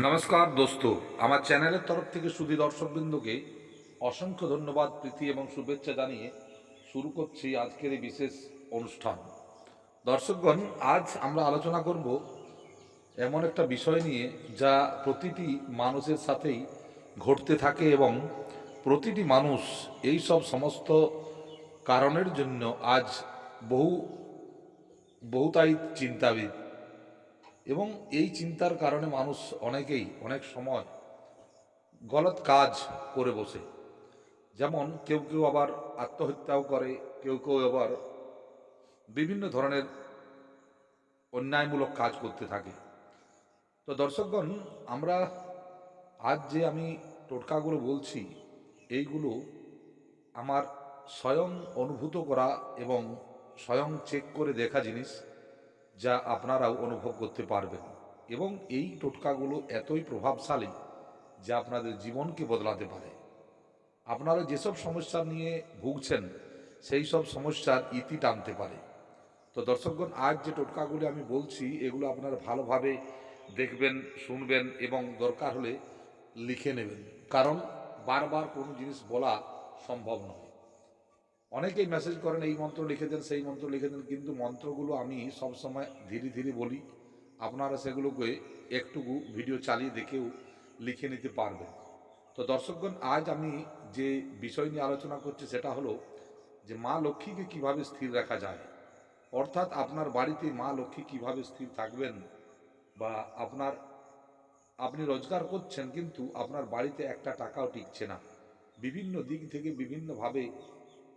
নমস্কার দোস্ত। আমার চ্যানেলের তরফ থেকে সুধী দর্শকবৃন্দকে অসংখ্য ধন্যবাদ, প্রীতি এবং শুভেচ্ছা জানিয়ে শুরু করছি আজকের এই বিশেষ অনুষ্ঠান। দর্শকগণ, আজ আমরা আলোচনা করব এমন একটা বিষয় নিয়ে যা প্রতিটি মানুষের সাথেই ঘটতে থাকে এবং প্রতিটি মানুষ এই সব সমস্ত কারণের জন্য আজ বহু বহুতাই চিন্তাবিদ এবং এই চিন্তার কারণে মানুষ অনেকেই, অনেক সময় গলত কাজ করে বসে। যেমন কেউ কেউ আবার আত্মহত্যাও করে, কেউ কেউ আবার বিভিন্ন ধরনের অন্যায়মূলক কাজ করতে থাকে। তো দর্শকগণ, আমরা আজ যে আমি টোটকাগুলো বলছি, এইগুলো আমার স্বয়ং অনুভূত করা এবং স্বয়ং চেক করে দেখা জিনিস। যা আপনারাও অনুভব করতে পারবেন। এবং এই টোটকাগুলো এতই প্রভাবশালী যা আপনাদের জীবনকে বদলাতে পারে। আপনারা যেসব সমস্যা নিয়ে ভুগছেন, সেই সব সমস্যার ইতি টানতে পারে। তো দর্শকগণ, আজ যে টোটকাগুলি আমি বলছি, এগুলো আপনারা ভালোভাবে দেখবেন, শুনবেন এবং দরকার হলে লিখে নেবেন। কারণ বারবার কোনো জিনিস বলা সম্ভব নয়। অনেকেই মেসেজ করেন, এই মন্ত্র লিখে দেন, সেই মন্ত্র লিখে দেন। কিন্তু মন্ত্রগুলো আমি সবসময় ধীরে ধীরে বলি, আপনারা সেগুলোকে একটুকু ভিডিও চালিয়ে দেখেও লিখে নিতে পারবেন। তো দর্শকগণ, আজ আমি যে বিষয় নিয়ে আলোচনা করছি সেটা হলো যে মা লক্ষ্মীকে কীভাবে স্থির রাখা যায়? অর্থাৎ আপনার বাড়িতে মা লক্ষ্মী কীভাবে স্থির থাকবেন? বা আপনার, আপনি রোজগার করছেন, কিন্তু আপনার বাড়িতে একটা টাকাও টিকছে না। বিভিন্ন দিক থেকে বিভিন্নভাবে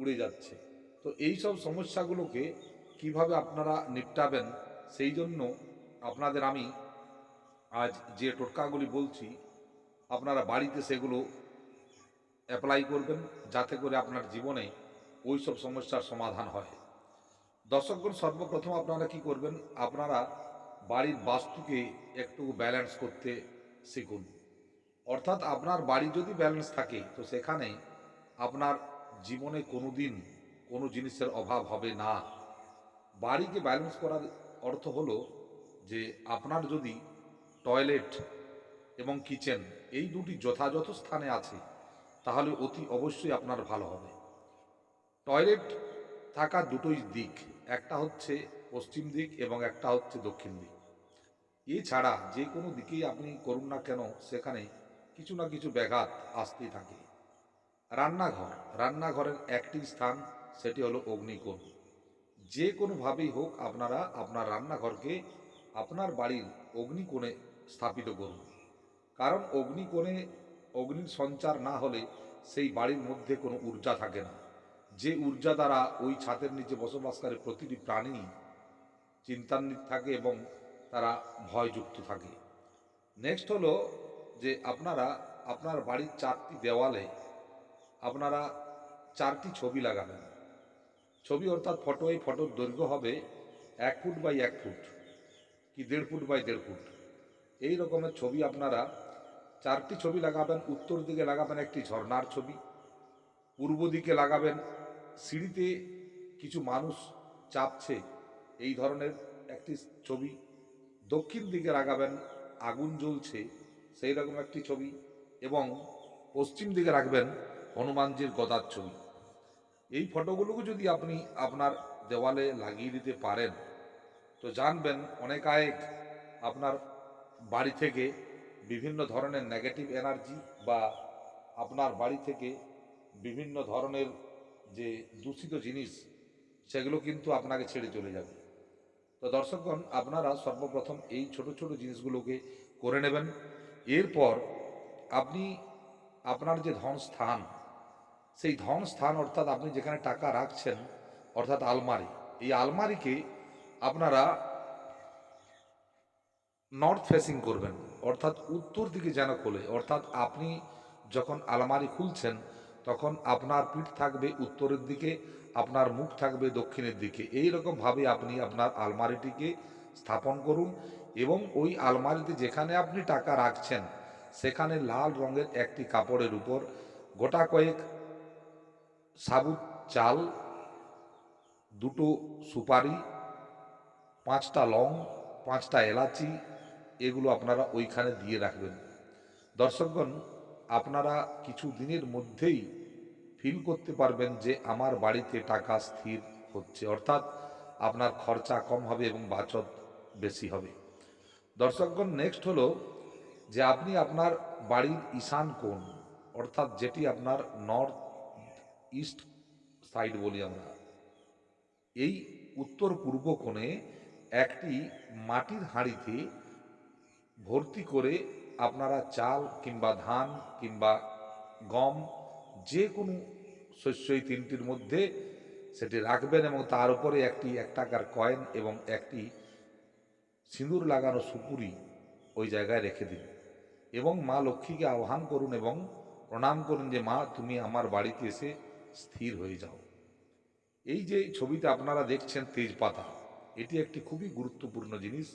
উড়ে যাচ্ছে। তো এই সব সমস্যাগুলোকে কীভাবে আপনারা নিপটাবেন, সেই জন্য আপনাদের আমি আজ যে টোটকাগুলি বলছি, আপনারা বাড়িতে সেগুলো অ্যাপ্লাই করবেন, যাতে করে আপনার জীবনে ওই সব সমস্যার সমাধান হয়। দর্শকগণ, সর্বপ্রথম আপনারা কি করবেন, আপনারা বাড়ির বাস্তুকে একটু ব্যালেন্স করতে শিখুন। অর্থাৎ আপনার বাড়ি যদি ব্যালেন্স থাকে, তো সেখানে আপনার জীবনে কোনো দিন কোনো জিনিসের অভাব হবে না। বাড়িকে ব্যালেন্স করার অর্থ হলো যে আপনার যদি টয়লেট এবং কিচেন এই দুটি যথাযথ স্থানে আছে, তাহলে অতি অবশ্যই আপনার ভালো হবে। টয়লেট থাকা দুটোই দিক, একটা হচ্ছে পশ্চিম দিক এবং একটা হচ্ছে দক্ষিণ দিক। এছাড়া যে কোনো দিকেই আপনি করুন না কেন, সেখানে কিছু না কিছু ব্যাঘাত আসতেই থাকে। রান্নাঘর। রান্নাঘরের একটি স্থান, সেটি হলো অগ্নিকোণ। যে কোনোভাবেই হোক আপনারা আপনার রান্নাঘরকে আপনার বাড়ির অগ্নিকোণে স্থাপিত করুন। কারণ অগ্নিকোণে অগ্নির সঞ্চার না হলে সেই বাড়ির মধ্যে কোনো ঊর্জা থাকে না। যে ঊর্জা দ্বারা ওই ছাদের নিচে বসবাসকারী প্রতিটি প্রাণী চিন্তান্বিত থাকে এবং তারা ভয়যুক্ত থাকে। নেক্সট হলো যে আপনারা আপনার বাড়ির চারটি দেওয়ালে আপনারা চারটি ছবি লাগাবেন। ছবি অর্থাৎ ফটো, এই ফটোর দৈর্ঘ্য হবে এক ফুট বাই এক ফুট কি দেড় ফুট বাই দেড় ফুট। এই রকমের ছবি আপনারা চারটি ছবি লাগাবেন, উত্তর দিকে লাগাবেন একটি ঝর্ণার ছবি, পূর্ব দিকে লাগাবেন সিঁড়িতে কিছু মানুষ চাপছে, এই ধরনের একটি ছবি। দক্ষিণ দিকে লাগাবেন, আগুন জ্বলছে, সেই রকম একটি ছবি এবং পশ্চিম দিকে রাখবেন হনুমানজির গদার ছবি। এই ফটোগুলোকে যদি আপনি আপনার দেওয়ালে লাগিয়ে দিতে পারেন, তো জানবেন অনেক আয়েক আপনার বাড়ি থেকে বিভিন্ন ধরনের নেগেটিভ এনার্জি বা আপনার বাড়ি থেকে বিভিন্ন ধরনের যে দূষিত জিনিস, সেগুলো কিন্তু আপনাকে ছেড়ে চলে যাবে। তো দর্শকগণ, আপনারা সর্বপ্রথম এই ছোট ছোট জিনিসগুলোকে করে নেবেন। এরপর আপনি আপনার যে ধন স্থান সেই ধন স্থান অর্থাৎ আপনি যেখানে টাকা রাখছেন, অর্থাৎ আলমারি, এই আলমারিকে আপনারা নর্থ ফেসিং করবেন, অর্থাৎ উত্তর দিকে যেন খোলে। অর্থাৎ আপনি যখন আলমারি খুলছেন, তখন আপনার পিঠ থাকবে উত্তরের দিকে, আপনার মুখ থাকবে দক্ষিণের দিকে। এই রকমভাবে আপনি আপনার আলমারিটিকে স্থাপন করুন এবং ওই আলমারিতে যেখানে আপনি টাকা রাখছেন, সেখানে লাল রঙের একটি কাপড়ের উপর গোটা কয়েক সাবুত চাল, দুটো সুপারি, পাঁচটা লং, পাঁচটা এলাচি, এগুলো আপনারা ওইখানে দিয়ে রাখবেন। দর্শকগণ, আপনারা কিছু দিনের মধ্যেই ফিল করতে পারবেন যে আমার বাড়িতে টাকা স্থির হচ্ছে, অর্থাৎ আপনার খরচা কম হবে এবং বাচত বেশি হবে। দর্শকগণ নেক্সট হলো যে আপনি আপনার বাড়ির ঈশান কোণ, অর্থাৎ যেটি আপনার নর্থ ইস্ট সাইড বলি আমরা। এই উত্তর পূর্ব কোণে একটি মাটির হাঁড়িতে ভর্তি করে আপনারা চাল কিংবা ধান কিংবা গম যে কোনো শস্য এই তিনটির মধ্যে সেটি রাখবেন এবং তার উপরে একটি এক টাকার কয়েন এবং একটি সিঁদুর লাগানো সুপুরি ওই জায়গায় রেখে দিন এবং মা লক্ষ্মীকে আহ্বান করুন এবং প্রণাম করুন যে, মা, তুমি আমার বাড়িতে এসে স্থির হয়ে যাও। এই যে ছবিতে আপনারা দেখছেন তেজপাতা, এটি একটি খুবই গুরুত্বপূর্ণ জিনিস।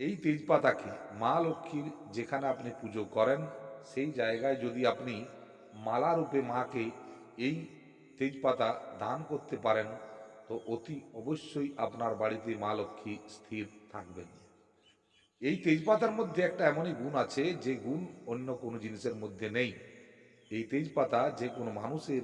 এই তেজপাতাকে মা লক্ষ্মীর যেখানে আপনি পুজো করেন, সেই জায়গায় যদি আপনি মালা রূপে মাকে এই তেজপাতা দান করতে পারেন, তো অতি অবশ্যই আপনার বাড়িতে মা লক্ষ্মী স্থির থাকবেন। এই তেজপাতার মধ্যে একটা এমনই গুণ আছে, যে গুণ অন্য কোনো জিনিসের মধ্যে নেই। এই তেজপাতা যে কোনো মানুষের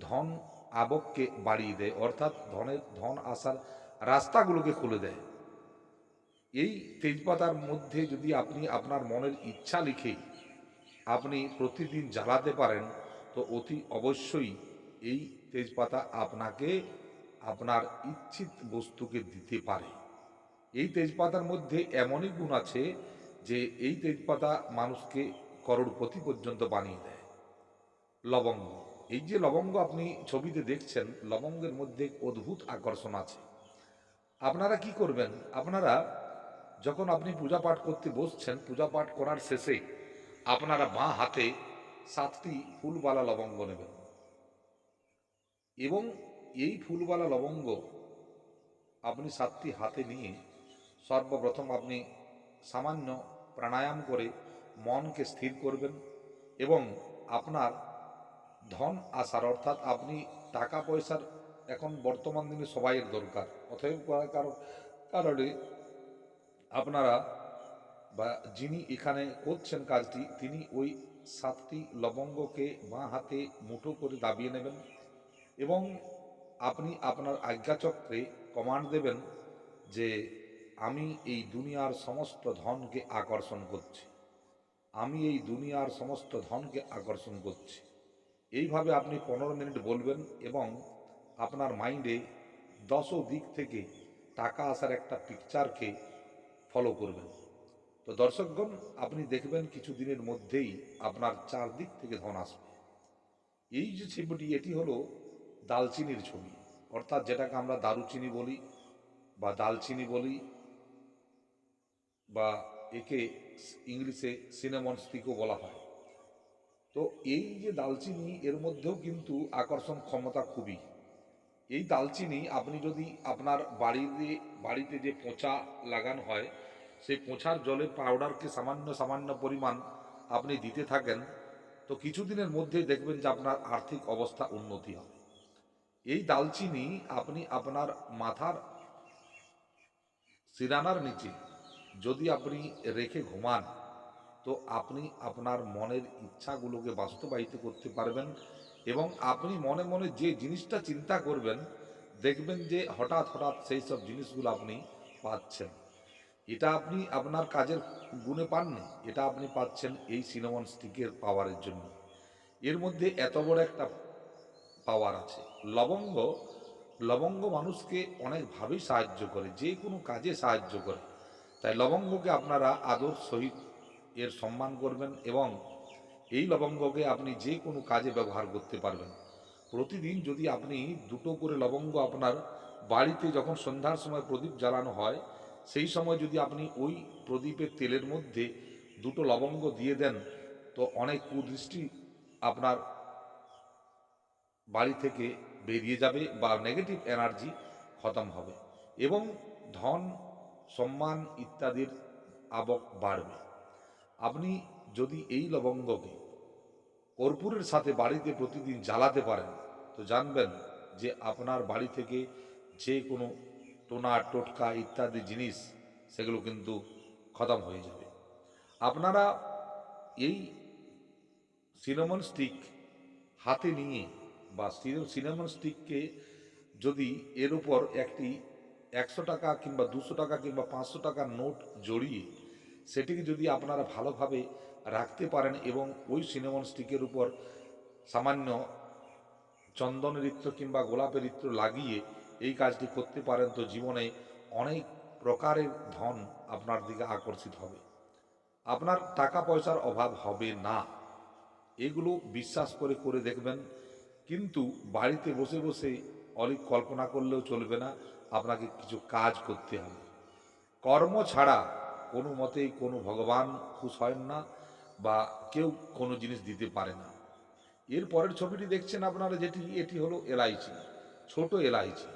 ধন আবককে বাড়িয়ে দেয়, অর্থাৎ ধনের, ধন আসার রাস্তাগুলোকে খুলে দেয়। এই তেজপাতার মধ্যে যদি আপনি আপনার মনের ইচ্ছা লিখে আপনি প্রতিদিন জ্বালাতে পারেন, তো অতি অবশ্যই এই তেজপাতা আপনাকে আপনার ইচ্ছিত বস্তুকে দিতে পারে। এই তেজপাতার মধ্যে এমনই গুণ আছে যে এই তেজপাতা মানুষকে করোড়পতি পর্যন্ত বানিয়ে দেয়। লবঙ্গ। এই যে লবঙ্গ আপনি ছবিতে দেখছেন, লবঙ্গের মধ্যে অদ্ভুত আকর্ষণ আছে। আপনারা কি করবেন? আপনারা যখন আপনি পূজা পাঠ করতে বসছেন, পূজা পাঠ করার শেষে আপনারা বাঁ হাতে সাতটি ফুলবালা লবঙ্গ নেবেন। এবং এই ফুলবালা লবঙ্গ আপনি সাতটি হাতে নিয়ে সর্বপ্রথম আপনি সামান্য প্রাণায়াম করে মনকে স্থির করবেন এবং আপনার ধন আসার অর্থাৎ আপনি টাকা পয়সার এখন বর্তমান দিনে সবাইয়ের দরকার। করার কারণ কারণে আপনারা বা যিনি এখানে করছেন কাজটি, তিনি ওই সাতটি লবঙ্গকে বাঁ হাতে মুঠো করে দাবিয়ে নেবেন এবং আপনি আপনার আজ্ঞাচক্রে কমান্ড দেবেন যে, আমি এই দুনিয়ার সমস্ত ধনকে আকর্ষণ করছি। আমি এই দুনিয়ার সমস্ত ধনকে আকর্ষণ করছি। এইভাবে আপনি পনেরো মিনিট বলবেন এবং আপনার মাইন্ডে দশও দিক থেকে টাকা আসার একটা পিকচারকে ফলো করবেন। তো দর্শকগণ, আপনি দেখবেন কিছু দিনের মধ্যেই আপনার চারদিক থেকে ধন আসবে। এই যে ছবিটি, এটি হলো দালচিনির ছবি। অর্থাৎ যেটাকে আমরা দারুচিনি বলি বা দালচিনি বলি বা একে ইংলিশে সিনেমন স্টিকও বলা হয়। তো এই যে দালচিনি, এর মধ্যেও কিন্তু আকর্ষণ ক্ষমতা খুবই। এই দালচিনি আপনি যদি আপনার বাড়িতে বাড়িতে যে পোঁচা লাগানো হয়, সেই পোঁছার জলে পাউডারকে সামান্য সামান্য পরিমাণ আপনি দিতে থাকেন, তো কিছুদিনের মধ্যে দেখবেন যে আপনার আর্থিক অবস্থা উন্নতি হবে। এই দালচিনি আপনি আপনার মাথার সিরানার নিচে যদি আপনি রেখে ঘুমান তো আপনি আপনার মনের ইচ্ছাগুলোকে বাস্তবায়িত করতে পারবেন এবং আপনি মনে মনে যে জিনিসটা চিন্তা করবেন, দেখবেন যে হঠাৎ হঠাৎ সেই সব জিনিসগুলো আপনি পাচ্ছেন। এটা আপনি আপনার কাজের গুণে পাননি, এটা আপনি পাচ্ছেন এই সিনেমন স্টিকের পাওয়ারের জন্য। এর মধ্যে এত বড় একটা পাওয়ার আছে। লবঙ্গ লবঙ্গ মানুষকে অনেকভাবেই সাহায্য করে, যে কোনো কাজে সাহায্য করে। তাই লবঙ্গকে আপনারা আদর সহিত এর সম্মান করবেন এবং এই লবঙ্গকে আপনি যে কোনো কাজে ব্যবহার করতে পারবেন। প্রতিদিন যদি আপনি দুটো করে লবঙ্গ আপনার বাড়িতে যখন সন্ধ্যার সময় প্রদীপ জ্বালানো হয়, সেই সময় যদি আপনি ওই প্রদীপের তেলের মধ্যে দুটো লবঙ্গ দিয়ে দেন, তো অনেক কুদৃষ্টি আপনার বাড়ি থেকে বেরিয়ে যাবে বা নেগেটিভ এনার্জি খতম হবে এবং ধন, সম্মান ইত্যাদির আবক বাড়বে। আপনি যদি এই লবঙ্গকে কর্পূরের সাথে বাড়িতে প্রতিদিন জ্বালাতে পারেন, তো জানবেন যে আপনার বাড়ি থেকে যে কোনো টোনা, টোটকা ইত্যাদি জিনিস, সেগুলো কিন্তু খতম হয়ে যাবে। আপনারা এই সিনেমন স্টিক হাতে নিয়ে বা সিনেমন স্টিককে যদি এর উপর একটি একশো টাকা কিংবা দুশো টাকা কিংবা পাঁচশো টাকার নোট জড়িয়ে সেটিকে যদি আপনারা ভালোভাবে রাখতে পারেন এবং ওই সিনেমন স্টিকের উপর সামান্য চন্দনের ইত্র কিংবা গোলাপের ইত্র লাগিয়ে এই কাজটি করতে পারেন, তো জীবনে অনেক প্রকারের ধন আপনার দিকে আকর্ষিত হবে। আপনার টাকা পয়সার অভাব হবে না। এগুলো বিশ্বাস করে করে দেখবেন, কিন্তু বাড়িতে বসে বসে অনেক কল্পনা করলেও চলবে না। আপনাকে কিছু কাজ করতে হবে। কর্ম ছাড়া কোনো মতেই কোনো ভগবান খুশ হয় না বা কেউ কোনো জিনিস দিতে পারে না। এর পরের ছবিটি দেখছেন আপনারা যেটি, এটি হলো এলআইসি ছোট এলআইসি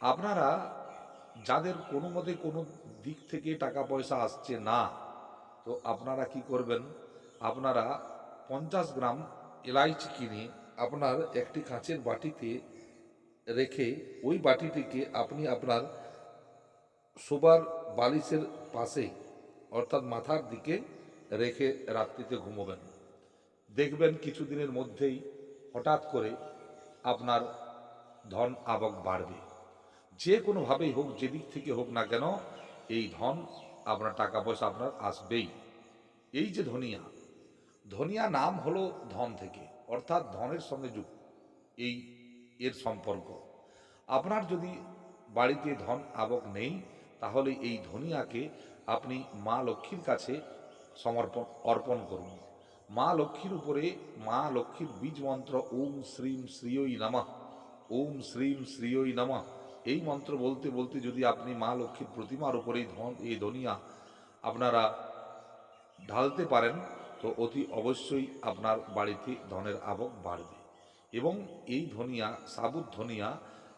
আপনারা যাদের কোনো মতে কোনো দিক থেকে টাকা পয়সা আসছে না, তো আপনারা কি করবেন? আপনারা পঞ্চাশ গ্রাম এলাইচি কিনে আপনার একটি কাঁচের বাটিতে রেখে ওই বাটিটিকে আপনি আপনার শোবার বালিশের পাশে, অর্থাৎ মাথার দিকে রেখে রাত্রিতে ঘুমোবেন। দেখবেন কিছুদিনের মধ্যেই হঠাৎ করে আপনার ধন আবক বাড়বে। যে কোনোভাবেই হোক, যেদিক থেকে হোক না কেন, এই ধন আপনার টাকা পয়সা আপনার আসবেই। এই যে ধনিয়া ধনিয়া নাম হলো ধন থেকে, অর্থাৎ ধনের সঙ্গে যুক্ত, এই এর সম্পর্ক। আপনার যদি বাড়িতে ধন আবক নেই তাহলে এই ধনিয়াকে আপনি মা লক্ষ্মীর কাছে সমর্পণ, অর্পণ করুন। মা লক্ষ্মীর উপরে, মা লক্ষ্মীর বীজ মন্ত্র, ওম শ্রীম শ্রীয়ই নমঃ, ওম শ্রীম শ্রীয়ই নমঃ। এই মন্ত্র বলতে বলতে যদি আপনি মা লক্ষ্মীর প্রতিমার উপরে এই ধনিয়া আপনারা ঢালতে পারেন, তো অতি অবশ্যই আপনার বাড়িতে ধনের আবক বাড়বে। এবং এই ধনিয়া, সাবুত ধনিয়া,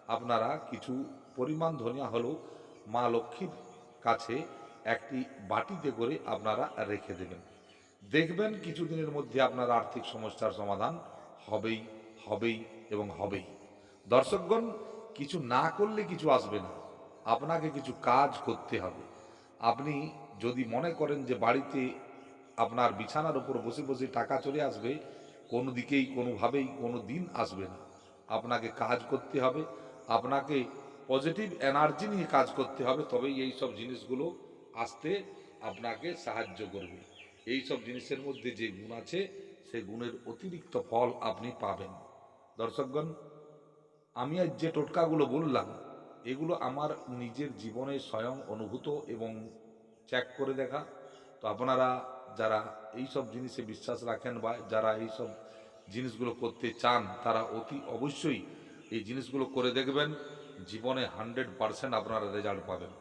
আপনারা কিছু পরিমাণ ধনিয়া হলেও মা লক্ষ্মীর কাছে একটি বাটিতে করে আপনারা রেখে দেবেন দেখবেন কিছুদিনের মধ্যে আপনার আর্থিক সমস্যার সমাধান হবেই হবেই এবং হবেই। দর্শকগণ, কিছু না করলে কিছু আসবে না। আপনাকে কিছু কাজ করতে হবে। আপনি যদি মনে করেন যে বাড়িতে আপনার বিছানার উপর বসে বসে টাকা চলে আসবে, কোনো দিকেই, কোনোভাবেই কোনো দিন আসবে না। আপনাকে কাজ করতে হবে। আপনাকে পজিটিভ এনার্জি নিয়ে কাজ করতে হবে, তবেই এই সব জিনিসগুলো আসতে আপনাকে সাহায্য করবে। এই সব জিনিসের মধ্যে যে গুণ আছে, সে গুণের অতিরিক্ত ফল আপনি পাবেন। দর্শকগণ, আমি আজ যে টোটকাগুলো বললাম, এগুলো আমার নিজের জীবনে স্বয়ং অনুভূত এবং চেক করে দেখা। তো আপনারা যারা এই সব জিনিসে বিশ্বাস রাখেন বা যারা এই সব জিনিসগুলো করতে চান, তারা অতি অবশ্যই এই জিনিসগুলো করে দেখবেন। জীবনে হান্ড্রেড পারসেন্ট আপনারা রেজাল্ট পাবেন।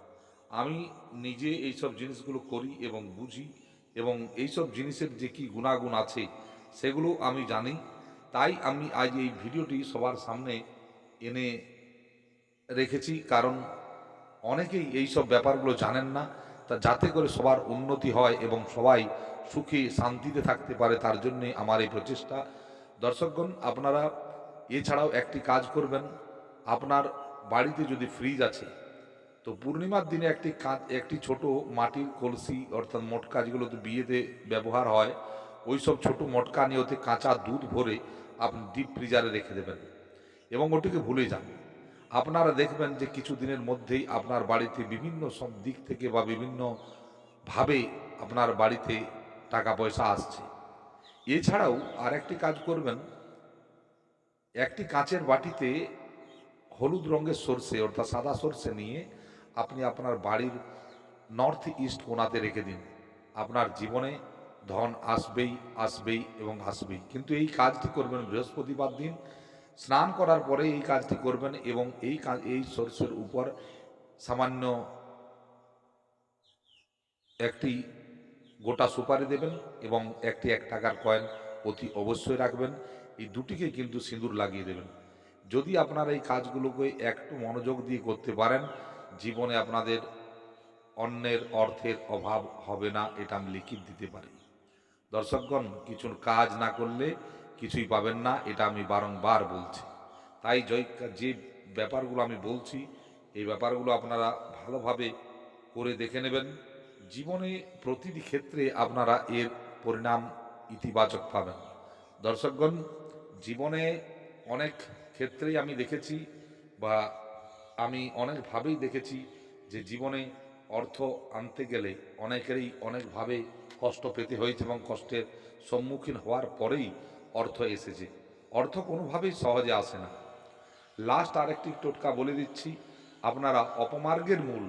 আমি নিজে এই সব জিনিসগুলো করি এবং বুঝি এবং এই সব জিনিসের যে কি গুণাগুণ আছে, সেগুলো আমি জানি। তাই আমি আজ এই ভিডিওটি সবার সামনে এনে রেখেছি, কারণ অনেকেই এই সব ব্যাপারগুলো জানেন না। তা যাতে করে সবার উন্নতি হয় এবং সবাই সুখে, শান্তিতে থাকতে পারে, তার জন্যে আমার এই প্রচেষ্টা। দর্শকগণ, আপনারা এছাড়াও একটি কাজ করবেন। আপনার বাড়িতে যদি ফ্রিজ আছে, তো পূর্ণিমার দিনে একটি কাঁচ, একটি ছোট মাটির কলসি অর্থাৎ মোটকা যেগুলোতে বিয়েতে ব্যবহার হয় ওই সব ছোটো মটকা নিয়ে ওতে কাঁচা দুধ ভরে আপনি ডিপ ফ্রিজারে রেখে দেবেন এবং ওটিকে ভুলে যান। আপনারা দেখবেন যে কিছু দিনের মধ্যেই আপনার বাড়িতে বিভিন্ন সব দিক থেকে বা বিভিন্ন ভাবে আপনার বাড়িতে টাকা পয়সা আসছে। এছাড়াও আর একটি কাজ করবেন, একটি কাঁচের বাটিতে হলুদ রঙের সর্ষে, অর্থাৎ সাদা সর্ষে নিয়ে আপনি আপনার বাড়ির নর্থ ইস্ট কোণাতে রেখে দিন। আপনার জীবনে ধন আসবেই আসবেই এবং আসবেই। কিন্তু এই কাজটি করবেন বৃহস্পতিবার দিন। স্নান করার পরে এই কাজটি করবেন এবং এই কাজ এই সর্ষের উপর সামান্য একটি গোটা সুপারি দেবেন এবং একটি এক টাকার কয়েন অতি অবশ্যই রাখবেন। এই দুটিকে কিন্তু সিঁদুর লাগিয়ে দেবেন। যদি আপনারা এই কাজগুলোকে একটু মনোযোগ দিয়ে করতে পারেন, জীবনে আপনাদের অন্যের অর্থের অভাব হবে না, এটা আমি লিখিত দিতে পারি। দর্শকগণ, কিছু কাজ না করলে কিছুই পাবেন না, এটা আমি বারংবার বলছি। তাই যে ব্যাপারগুলো আমি বলছি, এই ব্যাপারগুলো আপনারা ভালোভাবে করে দেখে নেবেন। জীবনে প্রতিটি ক্ষেত্রে আপনারা এর পরিণাম ইতিবাচক পাবেন। দর্শকগণ, জীবনে অনেক ক্ষেত্রেই আমি দেখেছি বা আমি অনেকভাবেই দেখেছি যে জীবনে অর্থ আনতে গেলে অনেকেরই অনেকভাবে কষ্ট পেতে হয়েছে এবং কষ্টের সম্মুখীন হওয়ার পরেই অর্থ এসেছে। অর্থ কোনোভাবেই সহজে আসে না। লাস্ট আরেকটি টোটকা বলে দিচ্ছি, আপনারা অপমার্গের মূল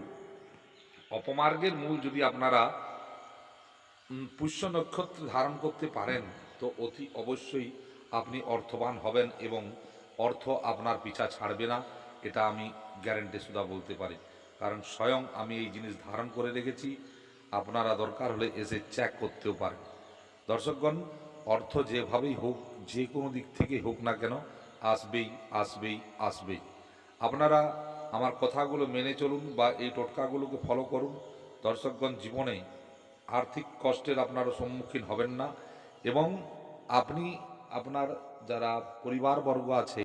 অপমার্গের মূল যদি আপনারা পুষ্য নক্ষত্র ধারণ করতে পারেন, তো অতি অবশ্যই আপনি অর্থবান হবেন এবং অর্থ আপনার পিছা ছাড়বে না, এটা আমি গ্যারেন্টি সুদা বলতে পারি। কারণ স্বয়ং আমি এই জিনিস ধারণ করে রেখেছি, আপনারা দরকার হলে এসে চেক করতেও পারেন। দর্শকগণ, অর্থ যেভাবেই হোক, যে কোনো দিক থেকে হোক না কেন, আসবেই আসবেই আসবেই। আপনারা আমার কথাগুলো মেনে চলুন বা এই টোটকাগুলোকে ফলো করুন। দর্শকগণ, জীবনে আর্থিক কষ্টের আপনারা সম্মুখীন হবেন না এবং আপনি, আপনার যারা পরিবারবর্গ আছে